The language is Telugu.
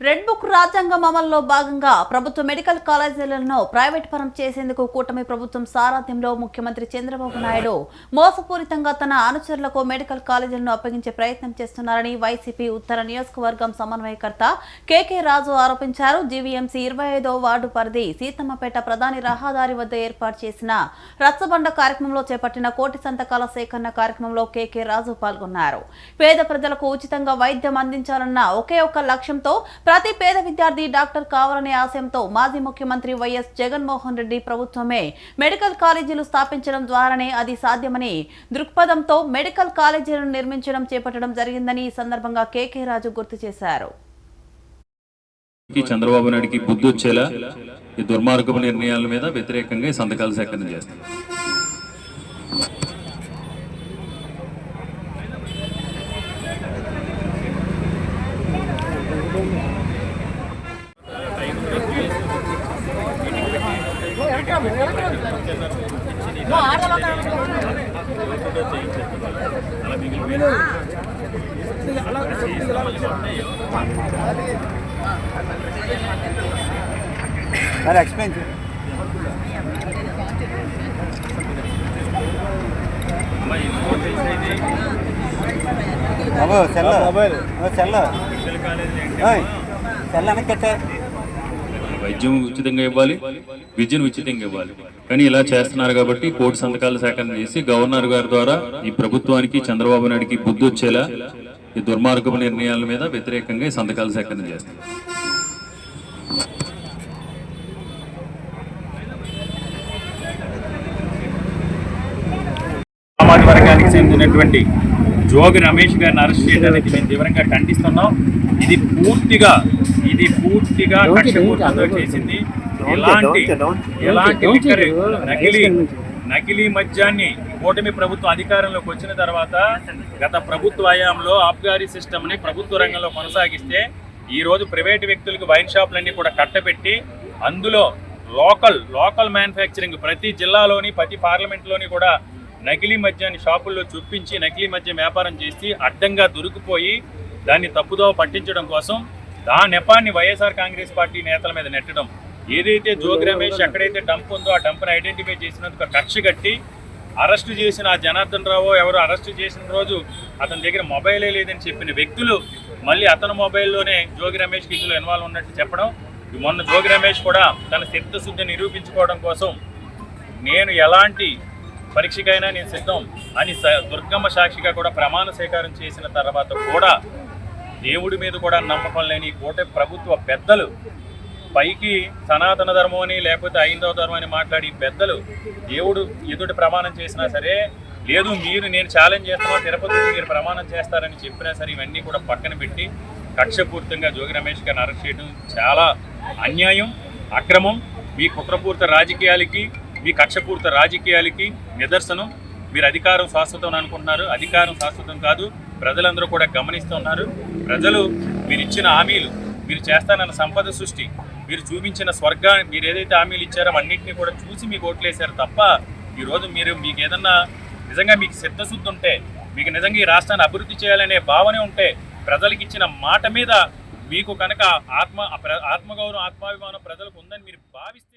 రెడ్ బుక్ రాజ్యాంగం అమల్లో భాగంగా ప్రభుత్వ మెడికల్ కాలేజీలను ప్రైవేట్ పరం చేసేందుకు కూటమి ప్రభుత్వం సారథ్యంలో ముఖ్యమంత్రి చంద్రబాబు నాయుడు మోసపూరితంగా తన అనుచరులకు మెడికల్ కాలేజీలను అప్పగించే ప్రయత్నం చేస్తున్నారని వైసీపీ ఉత్తర నియోజకవర్గం సమన్వయకర్త కేకే రాజు ఆరోపించారు. జీవీఎంసీ ఇరవై ఐదో వార్డు పరిధి సీతమ్మపేట ప్రధాని రహదారి వద్ద ఏర్పాటు చేసిన రచ్చబండ కార్యక్రమంలో చేపట్టిన కోటి సంతకాల సేకరణ కార్యక్రమంలో కేకే రాజు పాల్గొన్నారు. పేద ప్రజలకు ఉచితంగా వైద్యం అందించాలన్న ఒకే ఒక్క లక్ష్యంతో ప్రతి పేద విద్యార్థి డాక్టర్ కావాలనే ఆశయంతో మాజీ ముఖ్యమంత్రి వైఎస్ జగన్మోహన్ రెడ్డి ప్రభుత్వమే మెడికల్ కాలేజీలు స్థాపించడం ద్వారానే అది సాధ్యమని దృక్పథంతో మెడికల్ కాలేజీలను నిర్మించడం చేపట్టడం జరిగిందని ఈ సందర్భంగా కేకే రాజు గుర్తు చేశారు. చంద్రబాబు నాయుడికి బుద్ధి వచ్చేలా ఈ దుర్మార్గపు నిర్ణయాల మీద వ్యతిరేకంగా ఈ సంతకాలు సేకరణ చేస్తారు సార్ ఎక్స్ప్లెయిన్ చేయండి సెల్ సెల్ వైద్యం ఉచితంగా ఇవ్వాలి విద్యను ఉచితంగా ఇవ్వాలి. కానీ ఇలా చేస్తున్నారు కాబట్టి కోటి సంతకాలు సేకరణ చేసి గవర్నర్ గారి ద్వారా ఈ ప్రభుత్వానికి చంద్రబాబు నాయుడికి బుద్ధి వచ్చేలా ఈ దుర్మార్గపు నిర్ణయాల మీద వ్యతిరేకంగా ఈ సంతకాలు సేకరణ చేస్తాం సామాజిక వర్గానికి చెందినటువంటి జోగి రమేష్ గారిని అరెస్ట్ చేయడానికి మేము తీవ్రంగా ఖండిస్తున్నాం. ఇది పూర్తిగా ఇది పూర్తిగా కక్షపూర్తంగా చేసింది. ఎలాంటి ఎలాంటి నకిలీ నకిలీ మద్యాన్ని కూటమి ప్రభుత్వం అధికారంలోకి వచ్చిన తర్వాత గత ప్రభుత్వ హయాంలో ఆబ్గారీ సిస్టమ్ని ప్రభుత్వ రంగంలో కొనసాగిస్తే ఈ రోజు ప్రైవేట్ వ్యక్తులకు వైన్ షాపులన్నీ కూడా కట్టబెట్టి అందులో లోకల్ లోకల్ మ్యానుఫ్యాక్చరింగ్ ప్రతి జిల్లాలోని ప్రతి పార్లమెంట్లోని కూడా నకిలీ మద్యాన్ని షాపుల్లో చూపించి నకిలీ మద్యం వ్యాపారం చేసి అడ్డంగా దొరికిపోయి దాన్ని తప్పుదోవ పట్టించడం కోసం ఆ నెపాన్ని వైఎస్ఆర్ కాంగ్రెస్ పార్టీ నేతల మీద నెట్టడం. ఏదైతే జోగి రమేష్ ఎక్కడైతే డంప్ ఉందో ఆ డంప్ను ఐడెంటిఫై చేసినందుకు కక్ష కట్టి అరెస్టు చేసిన ఆ జనార్దన్ రావు ఎవరు అరెస్టు చేసిన రోజు అతని దగ్గర మొబైలే లేదని చెప్పిన వ్యక్తులు మళ్ళీ అతని మొబైల్లోనే జోగి రమేష్కి ఇందులో ఇన్వాల్వ్ ఉన్నట్టు చెప్పడం. మొన్న జోగి రమేష్ కూడా తన చిత్తశుద్ధి నిరూపించుకోవడం కోసం నేను ఎలాంటి పరీక్షకైనా నేను సిద్ధం అని స- దుర్గమ్మ సాక్షిగా కూడా ప్రమాణ స్వీకారం చేసిన తర్వాత కూడా దేవుడి మీద కూడా నమ్మకం లేని కోట ప్రభుత్వ పెద్దలు పైకి సనాతన ధర్మం అని లేకపోతే ఐందవ ధర్మం అని మాట్లాడి పెద్దలు దేవుడు ఎదుటి ప్రమాణం చేసినా సరే లేదు మీరు నేను ఛాలెంజ్ చేస్తున్నా తిరుపతి మీరు ప్రమాణం చేస్తారని చెప్పినా సరే ఇవన్నీ కూడా పక్కన పెట్టి కక్షపూర్తంగా జోగి రమేష్ గారిని అరెస్ట్ చేయడం చాలా అన్యాయం అక్రమం. మీ కుట్రపూర్త రాజకీయాలకి మీ కక్షపూర్త రాజకీయాలకి నిదర్శనం. మీరు అధికారం శాశ్వతం అని అనుకుంటున్నారు. అధికారం శాశ్వతం కాదు. ప్రజలందరూ కూడా గమనిస్తున్నారు ప్రజలు మీరు ఇచ్చిన హామీలు మీరు చేస్తానన్న సంపద సృష్టి మీరు చూపించిన స్వర్గాన్ని మీరు ఏదైతే హామీలు ఇచ్చారో అన్నింటినీ కూడా చూసి మీకు ఓట్లేశారు తప్ప ఈరోజు మీరు మీకు ఏదన్నా నిజంగా మీకు సిద్ధశుద్ధి ఉంటే మీకు నిజంగా ఈ రాష్ట్రాన్ని అభివృద్ధి చేయాలనే భావనే ఉంటే ప్రజలకు ఇచ్చిన మాట మీద మీకు కనుక ఆత్మ ఆత్మగౌరవం ఆత్మాభిమానం ప్రజలకు ఉందని మీరు భావిస్తే